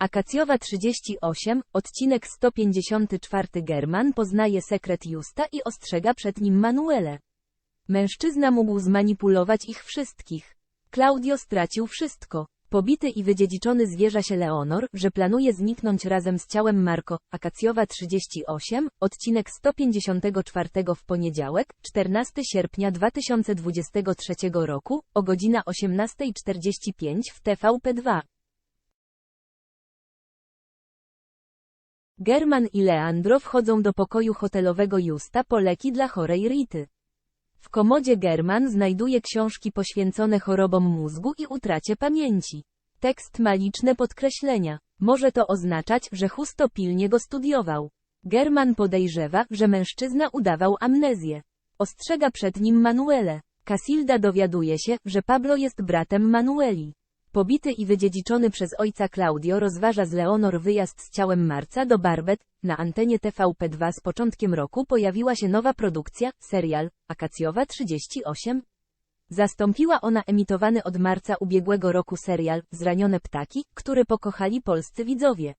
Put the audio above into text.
Akacjowa 38, odcinek 154 German poznaje sekret Justa i ostrzega przed nim Manuele. Mężczyzna mógł zmanipulować ich wszystkich. Claudio stracił wszystko. Pobity i wydziedziczony zwierza się Leonor, że planuje zniknąć razem z ciałem Marco. Akacjowa 38, odcinek 154 w poniedziałek, 14 sierpnia 2023 roku, o godzina 18.45 w TVP2. German i Leandro wchodzą do pokoju hotelowego Justa po leki dla chorej Rity. W komodzie German znajduje książki poświęcone chorobom mózgu i utracie pamięci. Tekst ma liczne podkreślenia. Może to oznaczać, że Husto pilnie go studiował. German podejrzewa, że mężczyzna udawał amnezję. Ostrzega przed nim Manuele. Casilda dowiaduje się, że Pablo jest bratem Manueli. Pobity i wydziedziczony przez ojca Claudio rozważa z Leonor wyjazd z ciałem Marca do Barbet. Na antenie TVP2 z początkiem roku pojawiła się nowa produkcja, serial, Akacjowa 38. Zastąpiła ona emitowany od marca ubiegłego roku serial, Zranione ptaki, który pokochali polscy widzowie.